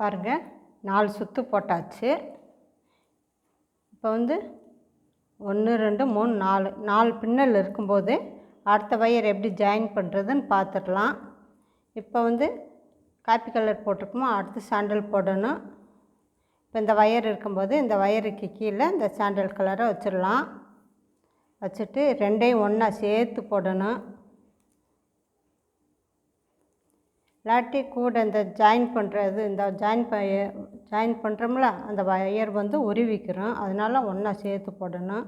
பாருங்கள் நாலு சுற்று போட்டாச்சு. இப்போ வந்து ஒன்று ரெண்டு மூணு நாலு நாலு பின்னல் இருக்கும்போது அடுத்த வயர் எப்படி ஜாயின் பண்ணுறதுன்னு பார்த்துடலாம் இப்போ வந்து காப்பி கலர் போட்டிருக்குமோ அடுத்து சாண்டல் போடணும். இப்போ இந்த வயர் இருக்கும்போது இந்த வயருக்கு கீழே இந்த சாண்டல் கலரை வச்சிடலாம். வச்சுட்டு ரெண்டையும் ஒன்றா சேர்த்து போடணும். இல்லாட்டி கூட இந்த ஜாயின் பண்ணுறது இந்த ஜாயின் ப ஜாயின் பண்ணுறோம்ல அந்த வயர் வந்து உருவிக்கிறோம். அதனால ஒன்றா சேர்த்து போடணும்.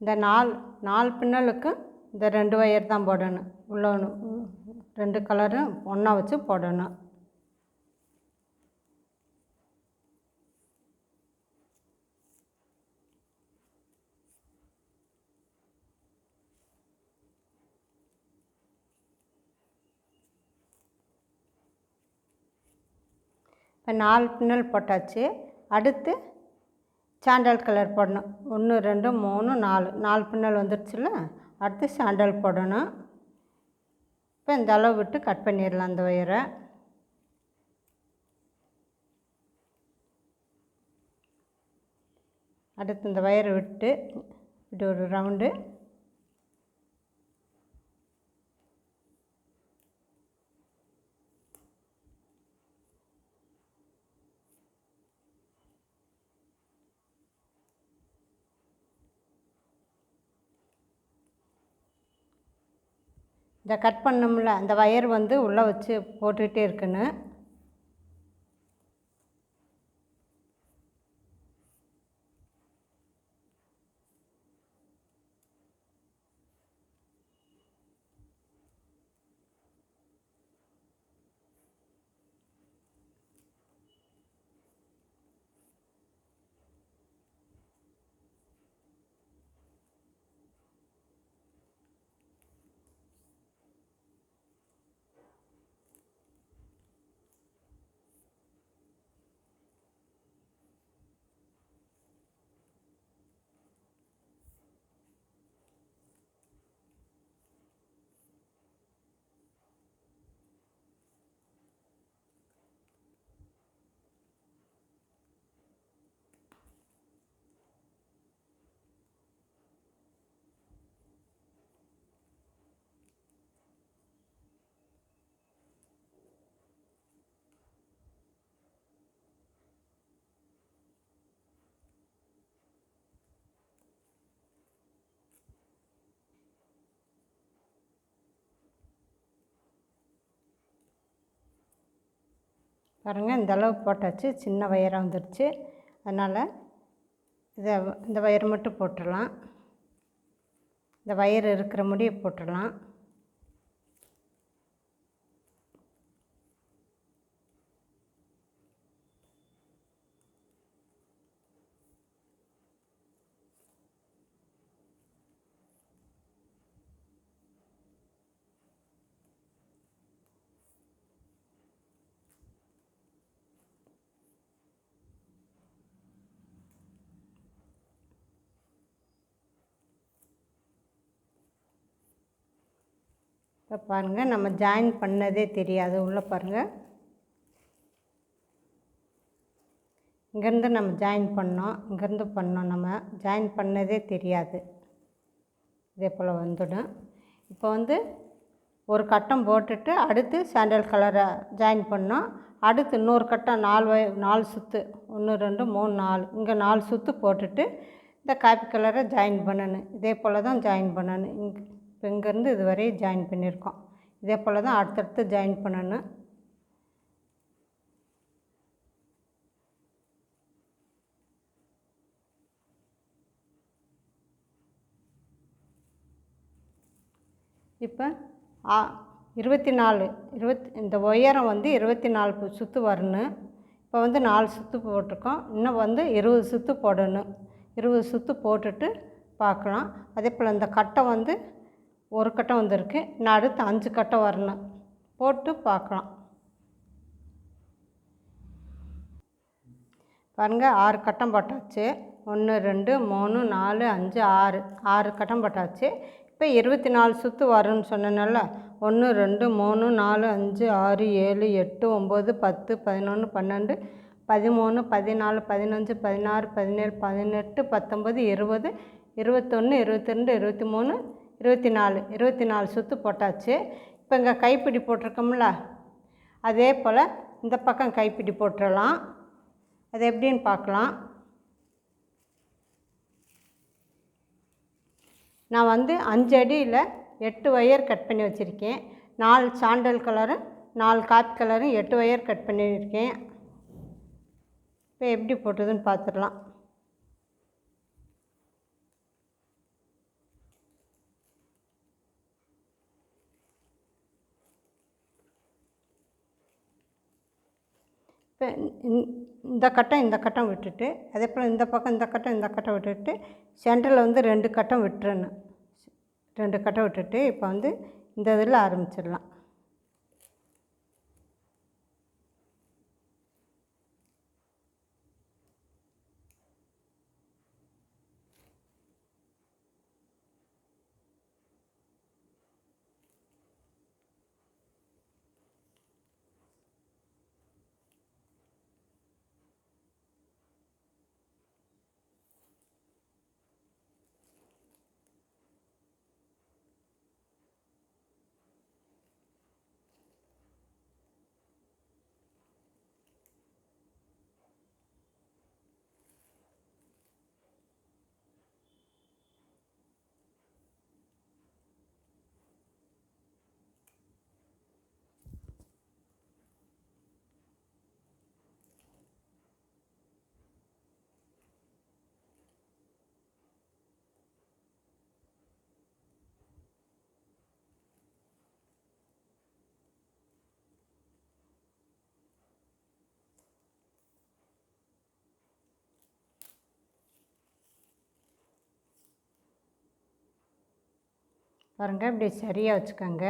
இந்த நாலு நாலு பின்னலுக்கு இந்த ரெண்டு வயர் தான் போடணும். உள்ள ரெண்டு கலரும் ஒன்றா வச்சு போடணும். இப்போ நாலு பின்னல் போட்டாச்சு. அடுத்து சாண்டல் கலர் போடணும். ஒன்று ரெண்டு மூணு நாலு. நாலு பின்னல் வந்துடுச்சுல அடுத்து சாண்டல் போடணும். இப்போ இந்த அளவு விட்டு கட் பண்ணிடலாம் அந்த ஒயரை. அடுத்து இந்த ஒயரை விட்டு இப்படி ஒரு ரவுண்டு. இந்த கட் பண்ணோம்ல அந்த வயர் வந்து உள்ளே வச்சு போட்டுக்கிட்டே இருக்கணும் பாருங்கள் இந்த அளவு போட்டாச்சு. சின்ன வயராக வந்துடுச்சு அதனால் இதை இந்த வயர் மட்டும் போட்டுடலாம். இந்த வயர் இருக்கிற முடியை போட்டுடலாம். இப்போ பாருங்கள் நம்ம ஜாயின் பண்ணதே தெரியாது. உள்ளே பாருங்கள் இங்கேருந்து நம்ம ஜாயின் பண்ணோம். இங்கேருந்து பண்ணோம். நம்ம ஜாயின் பண்ணதே தெரியாது. இதே போல் வந்துடும். இப்போ வந்து ஒரு கட்டம் போட்டுட்டு அடுத்து சாண்டல் கலரை ஜாயின் பண்ணோம். அடுத்து இன்னொரு கட்டம் நாலு வய நாலு சுற்று ஒன்று ரெண்டு மூணு நாலு. இங்கே நாலு சுற்று போட்டுட்டு இந்த காப்பி கலரை ஜாயின் பண்ணணும். இதே போல் தான் ஜாயின் பண்ணணும். இங்கே இப்போ இங்கேருந்து இதுவரையும் ஜாயின் பண்ணியிருக்கோம். இதே போல் தான் அடுத்தடுத்து ஜாயின் பண்ணணும். இப்போ ஆ இருபத்தி நாலு இருபத்தி இந்த உயரம் வந்து இருபத்தி நாலு சுற்று வரணும். இப்போ வந்து நாலு சுற்று போட்டிருக்கோம். இன்னும் வந்து இருபது சுற்று போடணும். இருபது சுற்று போட்டுட்டு பார்க்கலாம். அதே போல் இந்த கட்டை வந்து ஒரு கட்டம் வந்திருக்கு. நான் அடுத்து அஞ்சு கட்டம் வரணும். போட்டு பார்க்கலாம். பாருங்கள் ஆறு கட்டம் போட்டாச்சு. ஒன்று ரெண்டு மூணு நாலு அஞ்சு ஆறு. ஆறு கட்டம் போட்டாச்சு. இப்போ இருபத்தி நாலு சுற்று வரும்னு சொன்னேன்ல. ஒன்று ரெண்டு மூணு நாலு அஞ்சு ஆறு ஏழு எட்டு ஒம்பது பத்து பதினொன்று பன்னெண்டு பதிமூணு பதினாலு பதினஞ்சு பதினாறு பதினேழு பதினெட்டு பத்தொம்பது இருபது இருபத்தொன்று இருபத்தி ரெண்டு இருபத்தி மூணு இருபத்தி நாலு இருபத்தி நாலு சுற்று போட்டாச்சு. இப்போ இங்கே கைப்பிடி போட்டிருக்கோம்ல அதே போல் இந்த பக்கம் கைப்பிடி போட்டுடலாம் அது எப்படின்னு பார்க்கலாம். நான் வந்து அஞ்சு அடியில் எட்டு ஒயர் கட் பண்ணி வச்சுருக்கேன். நாலு சாண்டல் கலரும் நாலு காப்பி கலரும் எட்டு ஒயர் கட் பண்ணியிருக்கேன். இப்போ எப்படி போட்டதுன்னு பார்த்துடலாம் இப்போ இந்த- இந்த கட்டம் இந்த கட்டம் விட்டுட்டு அதே போல் இந்த பக்கம் இந்த கட்டம் இந்த கட்டம் விட்டுட்டு சென்டரில் வந்து ரெண்டு கட்டம் விட்டுறணும். ரெண்டு கட்டம் விட்டுட்டு இப்போ வந்து இந்த இதில் ஆரம்பிச்சிடலாம். பாருங்க இப்படி சரியாக வச்சுக்கோங்க.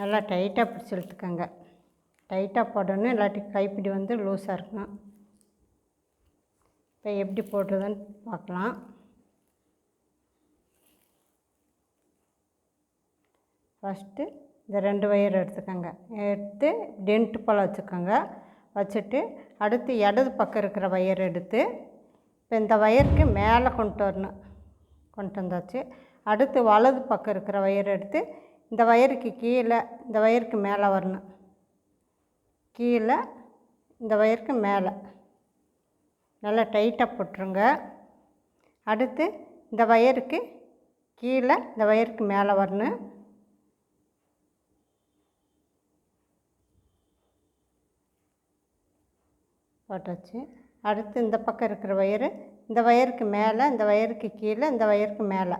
நல்லா டைட்டாக பிடிச்சி இழுத்துக்கோங்க. டைட்டாக போடணும் இல்லாட்டி கைப்பிடி வந்து லூஸாக இருக்கும் இப்போ எப்படி போடுறதுன்னு பார்க்கலாம். ஃபஸ்ட்டு இந்த ரெண்டு ஒயர் எடுத்துக்கோங்க. எடுத்து டென்ட்டு போல் வச்சுக்கோங்க. வச்சுட்டு அடுத்து இடது பக்கம் இருக்கிற ஒயர் எடுத்து இப்போ இந்த ஒயருக்கு மேலே கொண்டு வரணும். கொண்டு வந்தாச்சு. அடுத்து வலது பக்கம் இருக்கிற ஒயர் எடுத்து இந்த ஒயருக்கு கீழே இந்த ஒயருக்கு மேலே வரணும். கீழே இந்த ஒயருக்கு மேலே. நல்லா டைட்டாக போட்டுருங்க. அடுத்து இந்த ஒயருக்கு கீழே இந்த ஒயருக்கு மேலே வரணும். போட்டாச்சு. அடுத்து இந்த பக்கம் இருக்கிற ஒயரு இந்த ஒயருக்கு மேலே இந்த ஒயருக்கு கீழே இந்த ஒயருக்கு மேலே.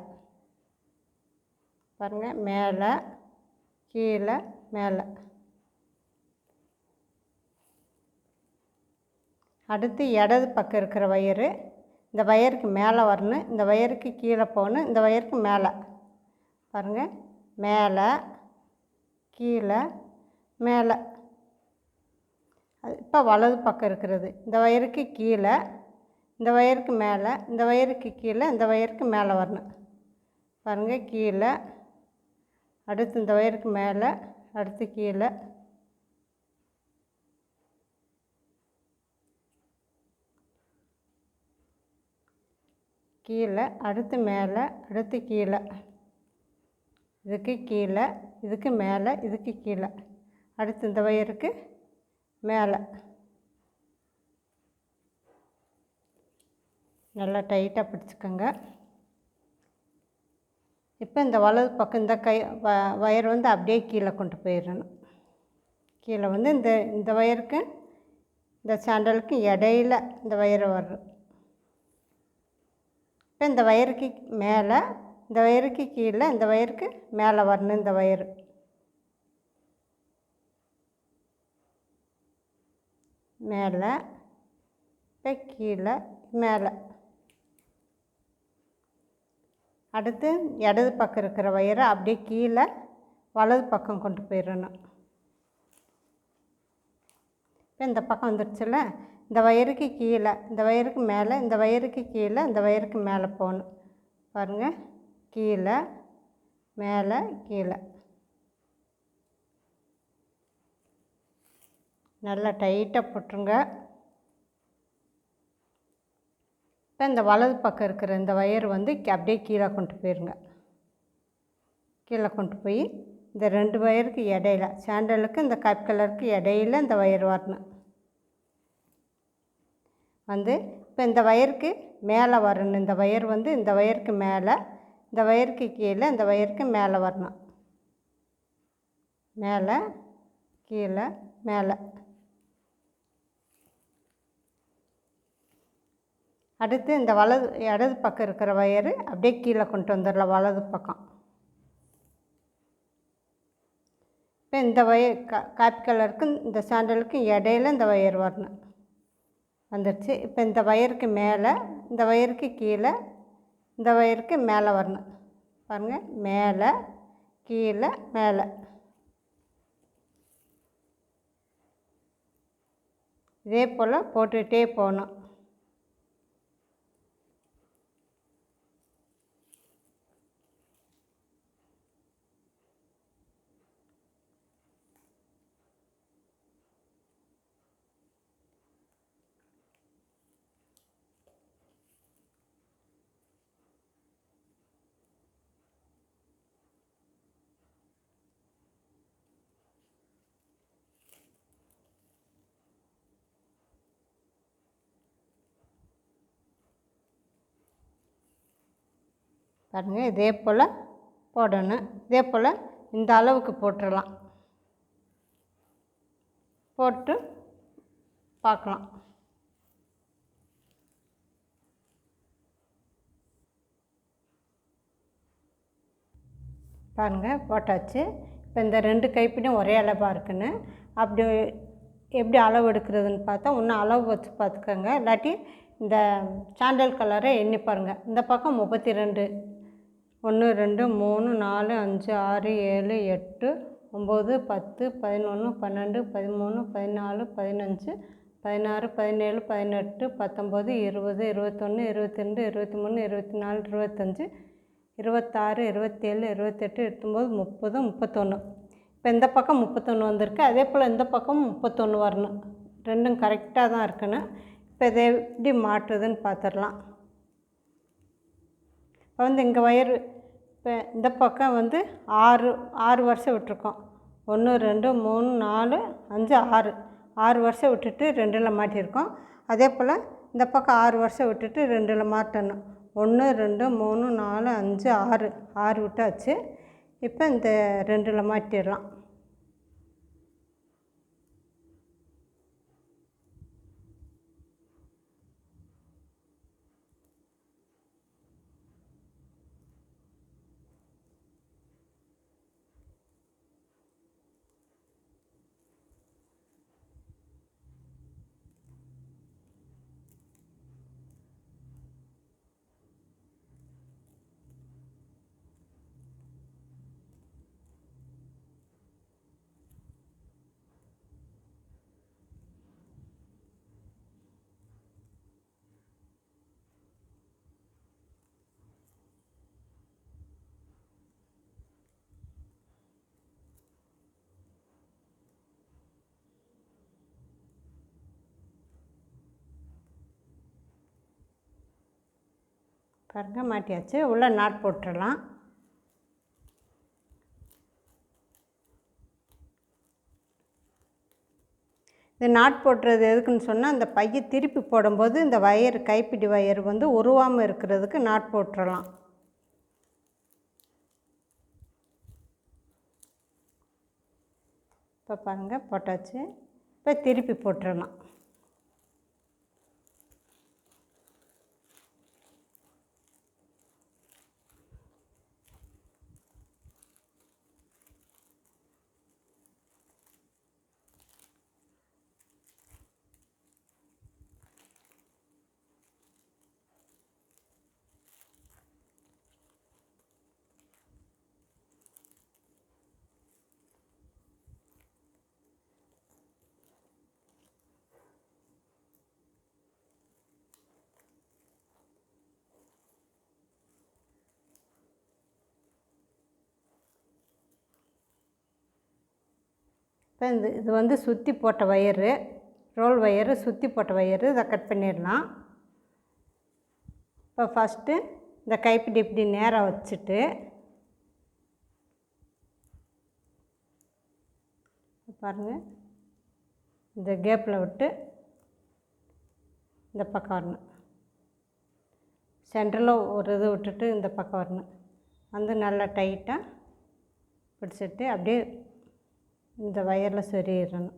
பாருங்கள் மேலே கீழே மேலே. அடுத்து இடது பக்கம் இருக்கிற ஒயரு இந்த ஒயருக்கு மேலே வரணும் இந்த ஒயருக்கு கீழே போகணும் இந்த ஒயருக்கு மேலே. பாருங்கள் மேலே கீழே மேலே. அது இப்போ வலது பக்கம் இருக்கிறது. இந்த ஒயருக்கு கீழே இந்த ஒயருக்கு மேலே இந்த ஒயருக்கு கீழே இந்த ஒயருக்கு மேலே வரணும். பாருங்கள் கீழே அடுத்து இந்த ஒயருக்கு மேலே அடுத்து கீழே. கீழே அடுத்து மேலே அடுத்து கீழே. இதுக்கு கீழே இதுக்கு மேலே இதுக்கு கீழே. அடுத்து இந்த ஒயருக்கு மேலே. நல்லா டைட்டாக பிடிச்சிக்கோங்க. இப்போ இந்த வலது பக்கம் இந்த கை வ வயர் வந்து அப்படியே கீழே கொண்டு போயிடணும். கீழே வந்து இந்த இந்த வயருக்கு இந்த சாண்டலுக்கு இடையில இந்த வயரை வரும். இப்போ இந்த வயருக்கு மேலே இந்த வயருக்கு கீழே இந்த ஒயருக்கு மேலே வரணும் இந்த ஒயரு மேலே இப்போ கீழே மேலே. அடுத்து இடது பக்கம் இருக்கிற வயரை அப்படியே கீழே வலது பக்கம் கொண்டு போயிடணும். இப்போ இந்த பக்கம் வந்துடுச்சுல இந்த வயருக்கு கீழே இந்த வயருக்கு மேலே இந்த வயருக்கு கீழே இந்த வயருக்கு மேலே போகணும். பாருங்கள் கீழே மேலே கீழே. நல்லா டைட்டாக போட்டுருங்க. இப்போ இந்த வலது பக்கம் இருக்கிற இந்த ஒயர் வந்து அப்படியே கீழே கொண்டு போயிருங்க. கீழே கொண்டு போய் இந்த ரெண்டு வயருக்கு இடையில சாண்டலுக்கு இந்த கப் கலருக்கு இடையில இந்த ஒயர் வரணும். வந்து இப்போ இந்த வயருக்கு மேலே வரணும். இந்த ஒயர் வந்து இந்த வயருக்கு மேலே இந்த வயருக்கு கீழே இந்த வயருக்கு மேலே வரணும். மேலே கீழே மேலே. அடுத்து இந்த வலது இடது பக்கம் இருக்கிற ஒயரு அப்படியே கீழே கொண்டு வந்துடலாம் வலது பக்கம். இப்போ இந்த வயர் கா காப்பி கலருக்கும் இந்த சாண்டலுக்கும் இடையில இந்த வயர் வரணும். வந்துடுச்சு இப்போ இந்த வயருக்கு மேலே இந்த வயருக்கு கீழே இந்த வயருக்கு மேலே வரணும். பாருங்கள் மேலே கீழே மேலே. இதே போல் போட்டுக்கிட்டே போகணும். பாருங்கள் இதே போல் போடணும். இதே போல் இந்த அளவுக்கு போட்டுடலாம். போட்டு பார்க்கலாம். பாருங்கள் போட்டாச்சு. இப்போ இந்த ரெண்டு கைப்பிடியும் ஒரே அளவாக இருக்குன்னு. அப்படி எப்படி அளவு எடுக்கிறதுன்னு பார்த்தா இன்னும் அளவு வச்சு பார்த்துக்கோங்க. இல்லாட்டி இந்த சாண்டல் கலரை எண்ணி பாருங்கள் இந்த பக்கம் முப்பத்தி ரெண்டு. ஒன்று ரெண்டு மூணு நாலு அஞ்சு ஆறு ஏழு எட்டு ஒம்பது பத்து பதினொன்று பன்னெண்டு பதிமூணு பதினாலு பதினஞ்சு பதினாறு பதினேழு பதினெட்டு பத்தொம்பது இருபது இருபத்தொன்று இருபத்தி ரெண்டு இருபத்தி மூணு இருபத்தி நாலு இருபத்தஞ்சி இருபத்தாறு இருபத்தேழு இருபத்தெட்டு இருபத்தொம்போது முப்பது முப்பத்தொன்று இப்போ இந்த பக்கம் முப்பத்தொன்று வந்திருக்கு. அதே போல் இந்த பக்கமும் முப்பத்தொன்று வரணும். ரெண்டும் கரெக்டாக தான் இருக்கணும். இப்போ இதை எப்படி மாற்றுதுன்னு பார்த்துடலாம். இப்போ வந்து இங்கே வயர் இப்போ இந்த பக்கம் வந்து ஆறு ஆறு வருஷம் விட்டுருக்கோம். ஒன்று ரெண்டு மூணு நாலு அஞ்சு ஆறு. ஆறு வருஷம் விட்டுட்டு ரெண்டில் மாட்டியிருக்கோம். அதே போல் இந்த பக்கம் ஆறு வருஷம் விட்டுட்டு ரெண்டில் மாட்டணும். ஒன்று ரெண்டு மூணு நாலு அஞ்சு ஆறு. ஆறு விட்டாச்சு. இப்போ இந்த ரெண்டில் மாட்டிடலாம். பாருங்க மாட்டியாச்சு. உள்ளே நாட் போட்டுடலாம். இது நாட் போட்டுறது எதுக்குன்னு சொன்னால் அந்த பையை திருப்பி போடும்போது இந்த வயர் கைப்பிடி வயர் வந்து உருவாமல் இருக்கிறதுக்கு நாட் போட்டுடலாம். இப்போ பாருங்கள் போட்டாச்சு. இப்போ திருப்பி போட்டுடலாம். இப்போ இந்த இது வந்து சுற்றி போட்ட வயரு ரோல் வயரு சுற்றி போட்ட வயரு இதை கட் பண்ணிடலாம். இப்போ ஃபஸ்ட்டு இந்த கைப்பிடி இப்படி நேராக வச்சுட்டு பாருங்கள் இந்த கேப்பில் விட்டு இந்த பக்கம் வரணும். சென்டரில் ஒரு இது விட்டுட்டு இந்த பக்கம் வரணும். வந்து நல்லா டைட்டாக பிடிச்சிட்டு அப்படியே இந்த வயரில் சொருகிடணும்.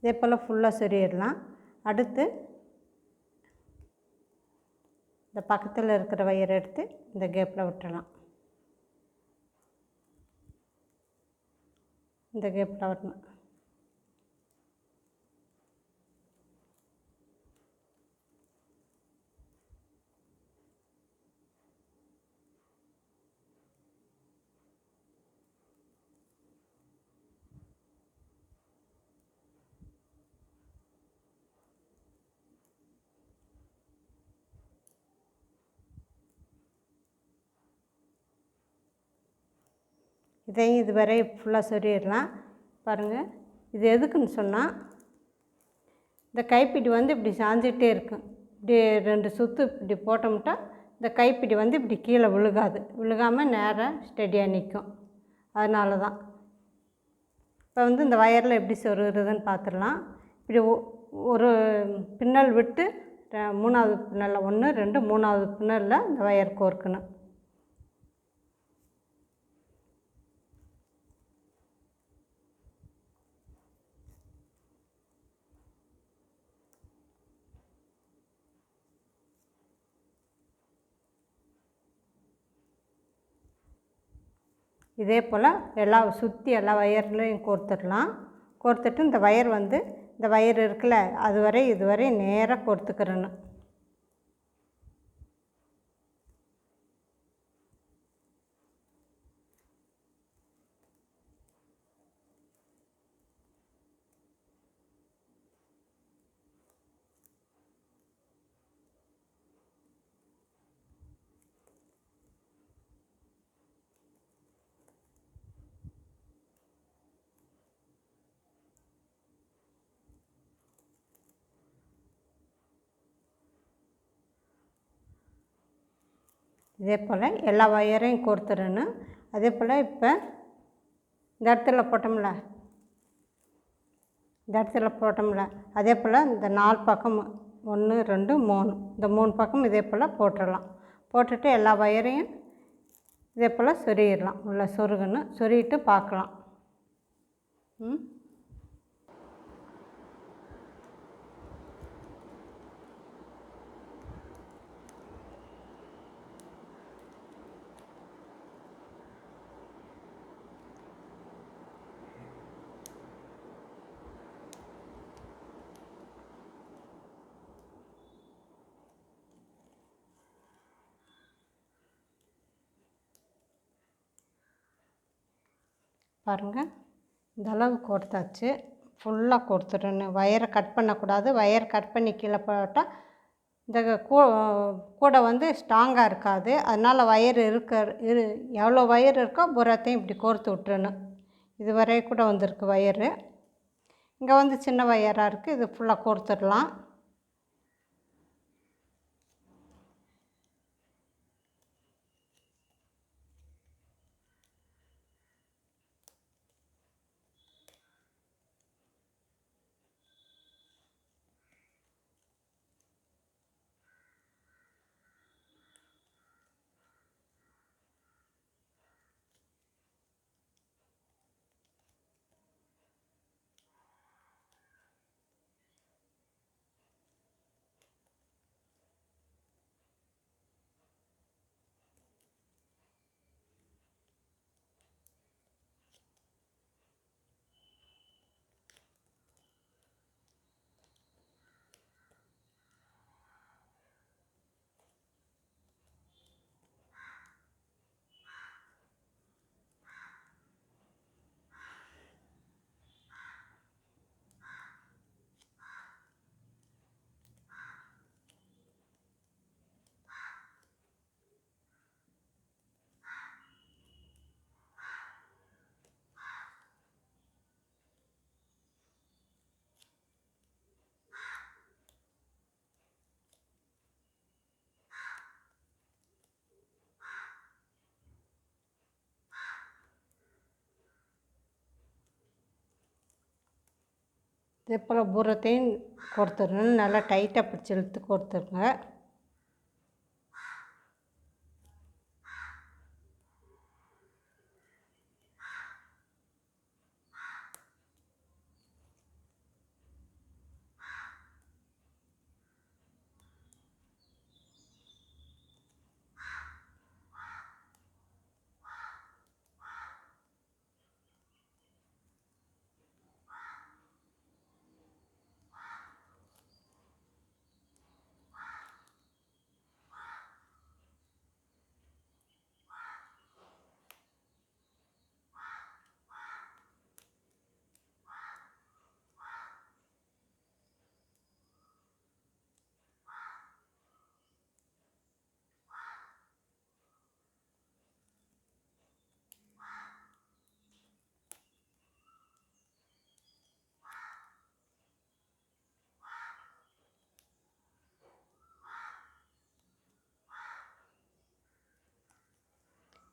இதே போல் ஃபுல்லாக சொருகிடலாம். அடுத்து இந்த பக்கத்தில் இருக்கிற வயரை எடுத்து இந்த கேப்பில் விட்டலாம் இந்த கேப்பில் விட்டணும் இதையும் இதுவரை ஃபுல்லாக சொறிடலாம் பாருங்கள் இது எதுக்குன்னு சொன்னால் இந்த கைப்பிடி வந்து இப்படி சாஞ்சிகிட்டே இருக்கும் இப்படி ரெண்டு சுற்று இப்படி போட்டோம்ட்டா இந்த கைப்பிடி வந்து இப்படி கீழே விழுகாது. விழுகாமல் நேராக ஸ்டெடியாக நிற்கும் அதனால தான் இப்போ வந்து இந்த வயரில் எப்படி சொருகிறதுன்னு பார்த்துடலாம் இப்படி ஒ- ஒரு பின்னல் விட்டு மூணாவது பின்னலில் ஒன்று ரெண்டு மூணாவது பின்னலில் இந்த வயர் கோர்க்கணும். இதே போல் எல்லா சுற்றி எல்லா வயர்லையும் கோர்த்துடலாம். கோர்த்துட்டு இந்த வயர் வந்து இந்த வயர் இருக்குல்ல அதுவரை இதுவரை நேராக கோர்த்துக்கிறணும். இதே போல் எல்லா ஒயரையும் கோர்த்துடணும். அதே போல் இப்போ இந்த இடத்துல போட்டோம்ல. இந்த இடத்துல போட்டோம்ல. அதே போல் இந்த நாலு பக்கம் ஒன்று ரெண்டு மூணு. இந்த மூணு பக்கம் இதே போல் போட்டுடலாம். போட்டுட்டு எல்லா ஒயரையும் இதே போல் சொருகிடலாம். உள்ள சொருகணும். சொருகிட்டு பார்க்கலாம். ம்? பாருங்கள் இந்த அளவு கொடுத்தாச்சு. ஃபுல்லாக கொடுத்துடணும். வயரை கட் பண்ணக்கூடாது. வயர் கட் பண்ணி கீழே போட்டால் இந்த கூ கூடை வந்து ஸ்ட்ராங்காக இருக்காது. அதனால் வயர் இருக்க இரு எவ்வளோ வயர் இருக்கோ புறத்தையும் இப்படி கோர்த்து விட்டுறணும். இது வரைய கூட வந்திருக்கு ஒயரு இங்கே வந்து சின்ன வயராக இருக்குது இது ஃபுல்லாக கோர்த்துடலாம். இதே போல் பூரத்தையும் கொடுத்துடணும் நல்லா டைட்டாக பிடிச்சி இழுத்து கொடுத்துருங்க.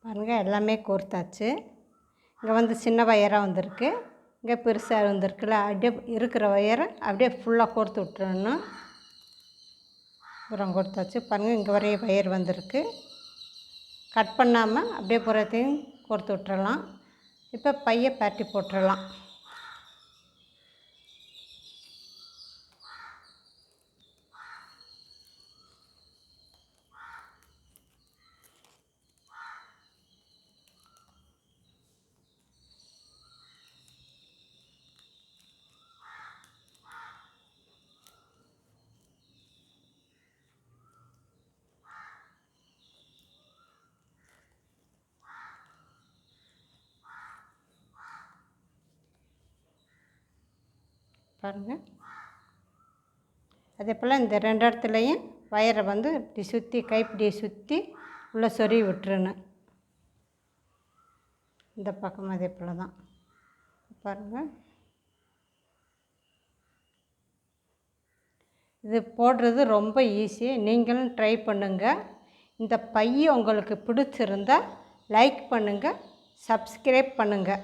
பாருங்கள் எல்லாமே கோர்த்தாச்சு. இங்கே வந்து சின்ன வயராக வந்திருக்கு. இங்கே பெருசாக வந்திருக்குல்ல அப்படியே இருக்கிற வயரை அப்படியே ஃபுல்லாக கோர்த்து விட்டுறணும். புறம் கொடுத்தாச்சு பாருங்கள் இங்கே வரைய வயர் வந்திருக்கு. கட் பண்ணாமல் அப்படியே புறத்தையும் கோர்த்து விட்டுறலாம். இப்போ பைய பேட்டி போட்டுடலாம் பாருங்கள் அதே போல் இந்த ரெண்டு இடத்துலையும் வயரை வந்து இப்படி சுற்றி கைப்பிடியை சுற்றி உள்ளே சொருவி விட்டுருன்னு இந்த பக்கம் அதே போல் தான். பாருங்கள் இது போடுறது ரொம்ப ஈஸி நீங்களும் ட்ரை பண்ணுங்கள் இந்த பைய உங்களுக்கு பிடிச்சிருந்தா லைக் பண்ணுங்கள் சப்ஸ்கிரைப் பண்ணுங்கள்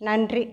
நன்றி.